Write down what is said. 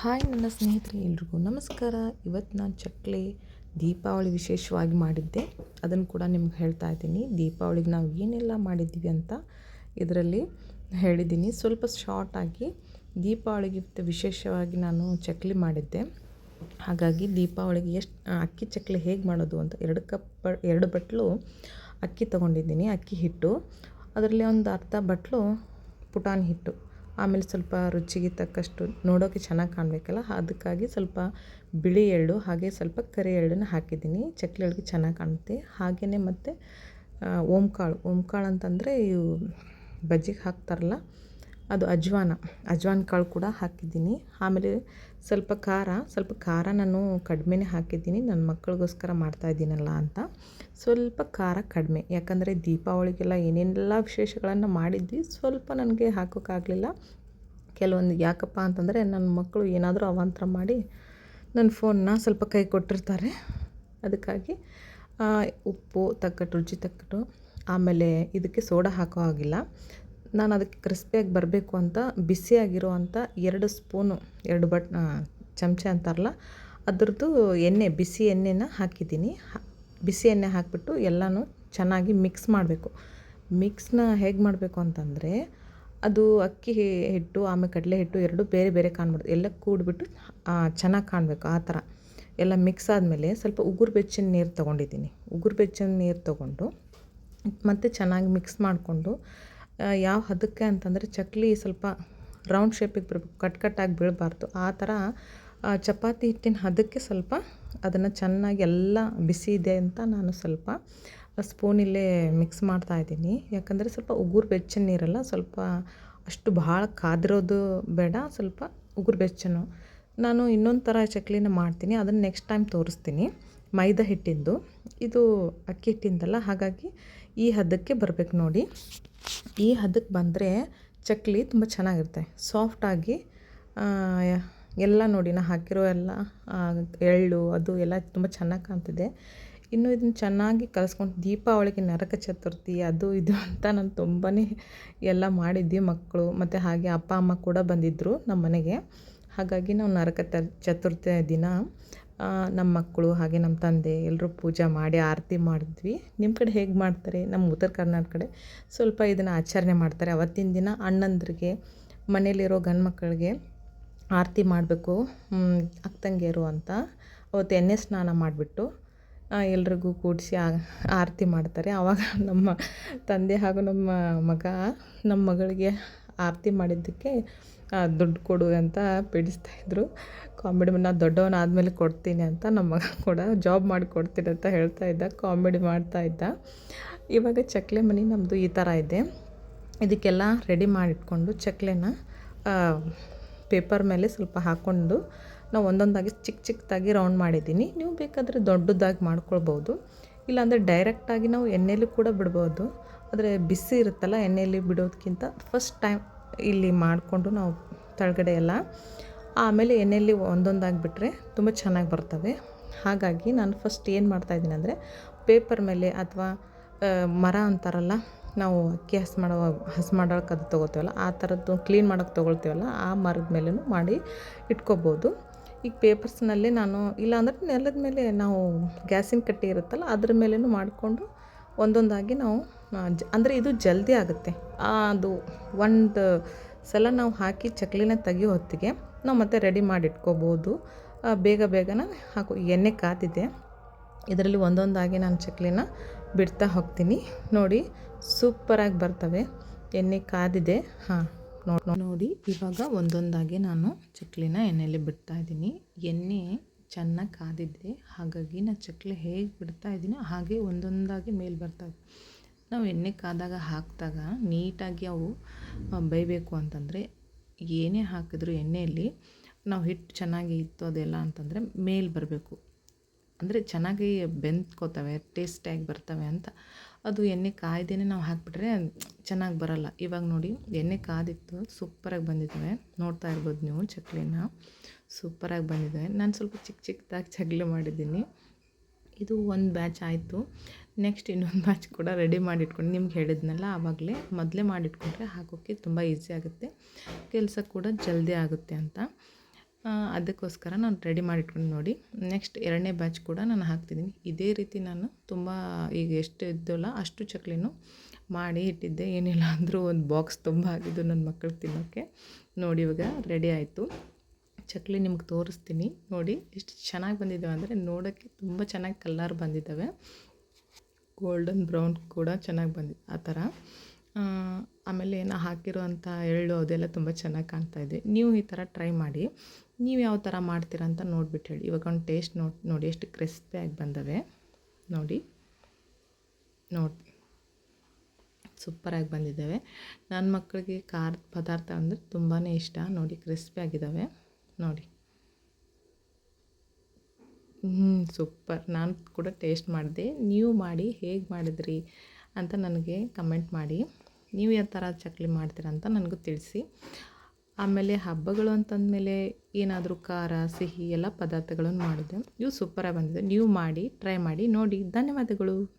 Hi, ನನ್ನ ಸ್ನೇಹಿತರೆ, ಎಲ್ರಿಗೂ ನಮಸ್ಕಾರ. ಇವತ್ತು ನಾನು ಚಕ್ಲಿ ದೀಪಾವಳಿ ವಿಶೇಷವಾಗಿ ಮಾಡಿದ್ದೆ. ಅದನ್ನು ಕೂಡ ನಿಮ್ಗೆ ಹೇಳ್ತಾ ಇದ್ದೀನಿ. ದೀಪಾವಳಿಗೆ ನಾವು ಏನೆಲ್ಲ ಮಾಡಿದ್ದೀವಿ ಅಂತ ಇದರಲ್ಲಿ ಹೇಳಿದ್ದೀನಿ. ಸ್ವಲ್ಪ ಶಾರ್ಟಾಗಿ ದೀಪಾವಳಿಗೆ ವಿಶೇಷವಾಗಿ ನಾನು ಚಕ್ಲಿ ಮಾಡಿದ್ದೆ. ಹಾಗಾಗಿ ದೀಪಾವಳಿಗೆ ಎಷ್ಟು, ಅಕ್ಕಿ ಚಕ್ಲಿ ಹೇಗೆ ಮಾಡೋದು ಅಂತ ಎರಡು ಕಪ್ ಎರಡು ಬಟ್ಲು ಅಕ್ಕಿ ತೊಗೊಂಡಿದ್ದೀನಿ, ಅಕ್ಕಿ ಹಿಟ್ಟು. ಅದರಲ್ಲಿ ಒಂದು ಅರ್ಧ ಬಟ್ಲು ಪುಟಾಣಿ ಹಿಟ್ಟು. ಆಮೇಲೆ ಸ್ವಲ್ಪ ರುಚಿಗೆ ತಕ್ಕಷ್ಟು ನೋಡೋಕ್ಕೆ ಚೆನ್ನಾಗಿ ಕಾಣಬೇಕಲ್ಲ, ಅದಕ್ಕಾಗಿ ಸ್ವಲ್ಪ ಬಿಳಿ ಎಳ್ಳು, ಹಾಗೆ ಸ್ವಲ್ಪ ಕರಿ ಎಳ್ಳನ್ನು ಹಾಕಿದ್ದೀನಿ. ಚಕ್ಲಿ ಎಳ್ಳಿಗೆ ಚೆನ್ನಾಗಿ ಕಾಣುತ್ತೆ. ಹಾಗೆಯೇ ಮತ್ತು ಓಂಕಾಳು. ಓಂಕಾಳು ಅಂತಂದರೆ ಇವು ಬಜ್ಜಿಗೆ ಹಾಕ್ತಾರಲ್ಲ, ಅದು ಅಜ್ವಾನ. ಅಜ್ವಾನ ಕಾಳು ಕೂಡ ಹಾಕಿದ್ದೀನಿ. ಆಮೇಲೆ ಸ್ವಲ್ಪ ಖಾರ ಸ್ವಲ್ಪ ಖಾರ ನಾನು ಕಡಿಮೆನೇ ಹಾಕಿದ್ದೀನಿ. ನನ್ನ ಮಕ್ಕಳಿಗೋಸ್ಕರ ಮಾಡ್ತಾಯಿದ್ದೀನಲ್ಲ ಅಂತ. ಸ್ವಲ್ಪ ಖಾರ ಕಡಿಮೆ. ಯಾಕಂದರೆ ದೀಪಾವಳಿಗೆಲ್ಲ ಏನೇನೆಲ್ಲ ವಿಶೇಷಗಳನ್ನು ಮಾಡಿದ್ವಿ, ಸ್ವಲ್ಪ ನನಗೆ ಹಾಕೋಕ್ಕಾಗಲಿಲ್ಲ. ಕೆಲವೊಂದು ಯಾಕಪ್ಪ ಅಂತಂದರೆ ನನ್ನ ಮಕ್ಕಳು ಏನಾದರೂ ಅವಾಂತರ ಮಾಡಿ ನನ್ನ ಫೋನ್ನ ಸ್ವಲ್ಪ ಕೈ ಕೊಟ್ಟಿರ್ತಾರೆ. ಅದಕ್ಕಾಗಿ ಉಪ್ಪು, ತಕ್ಕಟ್ಟು, ರುಚಿ ತಕ್ಕಟ್ಟು, ಆಮೇಲೆ ಇದಕ್ಕೆ ಸೋಡಾ ಹಾಕೋ ಹಾಗಿಲ್ಲ. ನಾನು ಅದಕ್ಕೆ ಕ್ರಿಸ್ಪಿಯಾಗಿ ಬರಬೇಕು ಅಂತ, ಬಿಸಿಯಾಗಿರೋ ಅಂಥ ಎರಡು ಸ್ಪೂನು, ಎರಡು ಬಟ್ ಚಮಚ ಅಂತಾರಲ್ಲ, ಅದ್ರದ್ದು ಎಣ್ಣೆ, ಬಿಸಿ ಎಣ್ಣೆನ ಹಾಕಿದ್ದೀನಿ. ಬಿಸಿ ಎಣ್ಣೆ ಹಾಕಿಬಿಟ್ಟು ಎಲ್ಲನೂ ಚೆನ್ನಾಗಿ ಮಿಕ್ಸ್ ಮಾಡಬೇಕು. ಮಿಕ್ಸ್ನ ಹೇಗೆ ಮಾಡಬೇಕು ಅಂತಂದರೆ, ಅದು ಅಕ್ಕಿ ಹಿಟ್ಟು, ಆಮೇಲೆ ಕಡಲೆ ಹಿಟ್ಟು ಎರಡು ಬೇರೆ ಬೇರೆ ಕಾಣ್ಬಾರ್ದು ಎಲ್ಲ ಕೂಡಿಬಿಟ್ಟು ಚೆನ್ನಾಗಿ ಕಾಣಬೇಕು ಆ ಥರ. ಎಲ್ಲ ಮಿಕ್ಸ್ ಆದಮೇಲೆ ಸ್ವಲ್ಪ ಉಗುರು ಬೆಚ್ಚಿನ ನೀರು ತೊಗೊಂಡಿದ್ದೀನಿ. ಉಗುರು ಬೆಚ್ಚಿನ ನೀರು ತೊಗೊಂಡು, ಮತ್ತು ಚೆನ್ನಾಗಿ ಮಿಕ್ಸ್ ಮಾಡಿಕೊಂಡು ಯಾವ ಹದಕ್ಕೆ ಅಂತಂದರೆ ಚಕ್ಲಿ ಸ್ವಲ್ಪ ರೌಂಡ್ ಶೇಪಿಗೆ ಬರಬೇಕು ಕಟ್ ಕಟ್ಟಾಗಿ ಬೀಳಬಾರ್ದು. ಆ ಥರ ಚಪಾತಿ ಹಿಟ್ಟಿನ ಹದಕ್ಕೆ ಸ್ವಲ್ಪ ಅದನ್ನು ಚೆನ್ನಾಗಿ ಎಲ್ಲ ಬಿಸಿ ಇದೆ ಅಂತ ನಾನು ಸ್ವಲ್ಪ ಸ್ಪೂನಿಲ್ಲೇ ಮಿಕ್ಸ್ ಮಾಡ್ತಾ ಇದ್ದೀನಿ. ಯಾಕಂದರೆ ಸ್ವಲ್ಪ ಉಗುರು ಬೆಚ್ಚನ ನೀರಲ್ಲ ಸ್ವಲ್ಪ ಅಷ್ಟು ಭಾಳ ಕಾದಿರೋದು ಬೇಡ, ಸ್ವಲ್ಪ ಉಗುರು ಬೆಚ್ಚನು ನಾನು ಇನ್ನೊಂದು ಥರ ಚಕ್ಲಿನ ಮಾಡ್ತೀನಿ, ಅದನ್ನು ನೆಕ್ಸ್ಟ್ ಟೈಮ್ ತೋರಿಸ್ತೀನಿ. ಮೈದಾ ಹಿಟ್ಟಿಂದು. ಇದು ಅಕ್ಕಿ ಹಿಟ್ಟಿಂದಲ್ಲ, ಹಾಗಾಗಿ ಈ ಹದಕ್ಕೆ ಬರಬೇಕು ನೋಡಿ. ಈ ಹದಕ್ಕೆ ಬಂದರೆ ಚಕ್ಲಿ ತುಂಬ ಚೆನ್ನಾಗಿರುತ್ತೆ. ಸಾಫ್ಟಾಗಿ ಎಲ್ಲ ನೋಡಿ, ನಾ ಹಾಕಿರೋ ಎಲ್ಲ ಎಳ್ಳು, ಅದು ಎಲ್ಲ ತುಂಬ ಚೆನ್ನಾಗಿ ಕಾಣ್ತಿದೆ. ಇನ್ನು ಇದನ್ನು ಚೆನ್ನಾಗಿ ಕಲಸ್ಕೊಂಡು ದೀಪಾವಳಿಗೆ ನರಕ ಚತುರ್ಥಿ, ಅದು ಇದು ಅಂತ ನಾನು ತುಂಬಾ ಎಲ್ಲ ಮಾಡಿದ್ವಿ ಮಕ್ಕಳು ಮತ್ತು ಹಾಗೆ ಅಪ್ಪ, ಅಮ್ಮ ಕೂಡ ಬಂದಿದ್ದರು ನಮ್ಮ ಮನೆಗೆ ಹಾಗಾಗಿ ನಾವು ನರಕ ಚತುರ್ಥಿ ದಿನ ನಮ್ಮ ಮಕ್ಕಳು ಹಾಗೆ ನಮ್ಮ ತಂದೆ ಎಲ್ಲರೂ ಪೂಜೆ ಮಾಡಿ ಆರತಿ ಮಾಡಿದ್ವಿ. ನಿಮ್ಮ ಕಡೆ ಹೇಗೆ ಮಾಡ್ತಾರೆ? ನಮ್ಮ ಉತ್ತರ ಕರ್ನಾಟಕ ಕಡೆ ಸ್ವಲ್ಪ ಇದನ್ನು ಆಚರಣೆ ಮಾಡ್ತಾರೆ. ಅವತ್ತಿನ ದಿನ ಅಣ್ಣಂದ್ರಿಗೆ ಮನೇಲಿರೋ ಗಂಡು ಮಕ್ಕಳಿಗೆ ಆರತಿ ಮಾಡಬೇಕು ಅಕ್ಕ ಅಂತ ಅವತ್ತು ಎಣ್ಣೆ ಸ್ನಾನ ಮಾಡಿಬಿಟ್ಟು ಎಲ್ರಿಗೂ ಕೂಡಿಸಿ ಆರತಿ ಮಾಡ್ತಾರೆ. ಆವಾಗ ನಮ್ಮ ತಂದೆ ಹಾಗೂ ನಮ್ಮ ಮಗ, ನಮ್ಮ ಮಗಳಿಗೆ ಆರತಿ ಮಾಡಿದ್ದಕ್ಕೆ ದುಡ್ಡು ಕೊಡು ಅಂತ ಪೀಡಿಸ್ತಾಯಿದ್ರು ಕಾಮಿಡಿ ನಾನು ದೊಡ್ಡವನಾದಮೇಲೆ ಕೊಡ್ತೀನಿ ಅಂತ ನಮ್ಮ ಮಗ ಕೂಡ ಜಾಬ್ ಮಾಡಿ ಕೊಡ್ತೀನಿ ಅಂತ ಹೇಳ್ತಾ ಇದ್ದ ಕಾಮಿಡಿ ಮಾಡ್ತಾ ಇದ್ದ. ಇವಾಗ ಚಕ್ಲೆ ಮನೆ ನಮ್ಮದು ಈ ಥರ ಇದೆ. ಇದಕ್ಕೆಲ್ಲ ರೆಡಿ ಮಾಡಿಟ್ಕೊಂಡು ಚಕ್ಲೆನ ಪೇಪರ್ ಮೇಲೆ ಸ್ವಲ್ಪ ಹಾಕ್ಕೊಂಡು ನಾವು ಒಂದೊಂದಾಗಿ ಚಿಕ್ಕ ಚಿಕ್ಕದಾಗಿ ರೌಂಡ್ ಮಾಡಿದ್ದೀನಿ. ನೀವು ಬೇಕಾದರೆ ದೊಡ್ಡದಾಗಿ ಮಾಡ್ಕೊಳ್ಬೋದು. ಇಲ್ಲಾಂದರೆ ಡೈರೆಕ್ಟಾಗಿ ನಾವು ಎಣ್ಣೆಲಿ ಕೂಡ ಬಿಡ್ಬೋದು. ಆದರೆ ಬಿಸಿ ಇರುತ್ತಲ್ಲ ಎಣ್ಣೆಯಲ್ಲಿ ಬಿಡೋದಕ್ಕಿಂತ ಫಸ್ಟ್ ಟೈಮ್ ಇಲ್ಲಿ ಮಾಡಿಕೊಂಡು ನಾವು ತಳಗಡೆ ಎಲ್ಲ. ಆಮೇಲೆ ಎಣ್ಣೆಯಲ್ಲಿ ಒಂದೊಂದಾಗಿ ಬಿಟ್ಟರೆ ತುಂಬ ಚೆನ್ನಾಗಿ ಬರ್ತವೆ. ಹಾಗಾಗಿ ನಾನು ಫಸ್ಟ್ ಏನು ಮಾಡ್ತಾಯಿದ್ದೀನಿ ಅಂದರೆ ಪೇಪರ್ ಮೇಲೆ ಅಥವಾ ಮರ ಅಂತಾರಲ್ಲ, ನಾವು ಅಕ್ಕಿ ಹಸ್ ಮಾಡೋ, ಹಸ್ ಮಾಡೋಕೆ ಅದು ತೊಗೋತೀವಲ್ಲ, ಆ ಥರದ್ದು ಕ್ಲೀನ್ ಮಾಡೋಕೆ ತೊಗೊಳ್ತೀವಲ್ಲ, ಆ ಮರದ ಮೇಲೂ ಮಾಡಿ ಇಟ್ಕೋಬೋದು. ಈಗ ಪೇಪರ್ಸ್ನಲ್ಲಿ ನಾನು, ಇಲ್ಲಾಂದರೆ ನೆಲದ ಮೇಲೆ ನಾವು ಗ್ಯಾಸಿನ ಕಟ್ಟಿ ಇರುತ್ತಲ್ಲ, ಅದ್ರ ಮೇಲೂ ಮಾಡಿಕೊಂಡು ಒಂದೊಂದಾಗಿ ನಾವು ಅಂದರೆ ಇದು ಜಲ್ದಿ ಆಗುತ್ತೆ. ಅದು ಒಂದು ಸಲ ನಾವು ಹಾಕಿ ಚಕ್ಲಿನ ತೆಗಿಯೋ ಹೊತ್ತಿಗೆ ನಾವು ಮತ್ತೆ ರೆಡಿ ಮಾಡಿ ಇಟ್ಕೋಬೋದು ಬೇಗ ಬೇಗನೆ ಹಾಕು, ಎಣ್ಣೆ ಕಾದಿದೆ ಇದರಲ್ಲಿ ಒಂದೊಂದಾಗಿ ನಾನು ಚಕ್ಲಿನ ಬಿಡ್ತಾ ಹೋಗ್ತೀನಿ. ನೋಡಿ ಸೂಪರಾಗಿ ಬರ್ತವೆ. ಎಣ್ಣೆ ಕಾದಿದೆ. ಹಾಂ, ನೋಡಿ ನೋಡಿ ಇವಾಗ ಒಂದೊಂದಾಗಿ ನಾನು ಚಕ್ಲಿನ ಎಣ್ಣೆಯಲ್ಲಿ ಬಿಡ್ತಾ ಇದ್ದೀನಿ. ಎಣ್ಣೆ ಚೆನ್ನಾಗಿ ಕಾದಿದೆ. ಹಾಗಾಗಿ ನಾನು ಚಕ್ಲಿ ಹೇಗೆ ಬಿಡ್ತಾ ಇದ್ದೀನೋ ಹಾಗೆ ಒಂದೊಂದಾಗಿ ಮೇಲೆ ಬರ್ತವೆ ನಾವು ಎಣ್ಣೆ ಕಾದಾಗ ಹಾಕಿದಾಗ ನೀಟಾಗಿ ಅವು ಬೇಯಬೇಕು ಅಂತಂದರೆ ಏನೇ ಹಾಕಿದ್ರು ಎಣ್ಣೆಯಲ್ಲಿ ನಾವು ಹಿಟ್ಟು ಚೆನ್ನಾಗಿ ಇತ್ತು ಅದೆಲ್ಲ ಅಂತಂದರೆ ಮೇಲೆ ಬರಬೇಕು. ಅಂದರೆ ಚೆನ್ನಾಗಿ ಬೆಂದ್ಕೋತವೆ, ಟೇಸ್ಟಿಯಾಗಿ ಬರ್ತವೆ ಅಂತ. ಅದು ಎಣ್ಣೆ ಕಾಯ್ದೇ ನಾವು ಹಾಕಿಬಿಟ್ರೆ ಚೆನ್ನಾಗಿ ಬರಲ್ಲ. ಇವಾಗ ನೋಡಿ, ಎಣ್ಣೆ ಕಾದಿತ್ತು, ಸೂಪರಾಗಿ ಬಂದಿದ್ದಾವೆ. ನೋಡ್ತಾ ಇರ್ಬೋದು ನೀವು, ಚಕ್ಲಿನ. ಸೂಪರಾಗಿ ಬಂದಿದ್ದಾವೆ. ನಾನು ಸ್ವಲ್ಪ ಚಿಕ್ಕ ಚಿಕ್ಕದಾಗಿ ಚಕ್ಲಿ ಮಾಡಿದ್ದೀನಿ. ಇದು ಒಂದು ಬ್ಯಾಚ್ ಆಯಿತು. ನೆಕ್ಸ್ಟ್ ಇನ್ನೊಂದು ಬ್ಯಾಚ್ ಕೂಡ ರೆಡಿ ಮಾಡಿಟ್ಕೊಂಡು ನಿಮ್ಗೆ ಹೇಳಿದ್ನಲ್ಲ, ಆವಾಗಲೇ ಮೊದಲೇ ಮಾಡಿಟ್ಕೊಂಡ್ರೆ ಹಾಕೋಕ್ಕೆ ತುಂಬ ಈಸಿ ಆಗುತ್ತೆ. ಕೆಲಸ ಕೂಡ ಜಲ್ದಿ ಆಗುತ್ತೆ ಅಂತ. ಅದಕ್ಕೋಸ್ಕರ ನಾನು ರೆಡಿ ಮಾಡಿಟ್ಕೊಂಡು ನೋಡಿ. ನೆಕ್ಸ್ಟ್ ಎರಡನೇ ಬ್ಯಾಚ್ ಕೂಡ ನಾನು ಹಾಕ್ತಿದ್ದೀನಿ ಇದೇ ರೀತಿ ನಾನು ತುಂಬ ಈಗ ಎಷ್ಟು ಇದ್ದಲ್ಲ ಅಷ್ಟು ಚಕ್ಲಿನೂ ಮಾಡಿ ಇಟ್ಟಿದ್ದೆ. ಏನಿಲ್ಲ ಅಂದರೂ ಒಂದು ಬಾಕ್ಸ್ ತುಂಬ ಆಗಿದ್ದು ನನ್ನ ಮಕ್ಕಳು ತಿನ್ನೋಕ್ಕೆ ನೋಡಿ ಇವಾಗ ರೆಡಿ ಆಯಿತು. ಚಕ್ಲಿ ನಿಮ್ಗೆ ತೋರಿಸ್ತೀನಿ. ನೋಡಿ, ಎಷ್ಟು ಚೆನ್ನಾಗಿ ಬಂದಿದ್ದಾವೆ ಅಂದರೆ ನೋಡೋಕ್ಕೆ ತುಂಬ ಚೆನ್ನಾಗಿ ಕಲ್ಲರ್ ಬಂದಿದ್ದಾವೆ ಗೋಲ್ಡನ್ ಬ್ರೌನ್ ಕೂಡ ಚೆನ್ನಾಗಿ ಬಂದಿದೆ ಆ ಥರ. ಆಮೇಲೆ ನಾ ಹಾಕಿರೋವಂಥ ಎಳ್ಳು, ಅದೆಲ್ಲ ತುಂಬ ಚೆನ್ನಾಗಿ ಕಾಣ್ತಾ ಇದೆ. ನೀವು ಈ ಥರ ಟ್ರೈ ಮಾಡಿ. ನೀವು ಯಾವ ಥರ ಮಾಡ್ತೀರಾ ಅಂತ ನೋಡ್ಬಿಟ್ಟು ಹೇಳಿ. ಇವಾಗ ಒಂದು ಟೇಸ್ಟ್ ನೋಡಿ ನೋಡಿ, ಎಷ್ಟು ಕ್ರಿಸ್ಪಿಯಾಗಿ ಬಂದವೆ ನೋಡಿ. ನೋಡಿ ಸೂಪರಾಗಿ ಬಂದಿದ್ದಾವೆ ನನ್ನ ಮಕ್ಕಳಿಗೆ ಖಾರದ ಪದಾರ್ಥ ಅಂದರೆ ತುಂಬಾ ಇಷ್ಟ. ನೋಡಿ ಕ್ರಿಸ್ಪಿ ಆಗಿದ್ದಾವೆ ನೋಡಿ. ಹ್ಞೂ ಸೂಪರ್. ನಾನು ಕೂಡ ಟೇಸ್ಟ್ ಮಾಡಿದೆ. ನೀವು ಮಾಡಿ, ಹೇಗೆ ಮಾಡಿದ್ರಿ ಅಂತ ನನಗೆ ಕಮೆಂಟ್ ಮಾಡಿ. ನೀವು ಯಾವ ಥರ ಚಕ್ಲಿ ಮಾಡ್ತೀರಾ ಅಂತ ನನಗೂ ತಿಳಿಸಿ. ಆಮೇಲೆ ಹಬ್ಬಗಳು ಅಂತಂದಮೇಲೆ ಏನಾದರೂ ಖಾರ, ಸಿಹಿ, ಎಲ್ಲ ಪದಾರ್ಥಗಳನ್ನು ಮಾಡಿದೆ. ಇವು ಸೂಪರಾಗಿ ಬಂದಿದೆ. ನೀವು ಮಾಡಿ, ಟ್ರೈ ಮಾಡಿ. ನೋಡಿ. ಧನ್ಯವಾದಗಳು.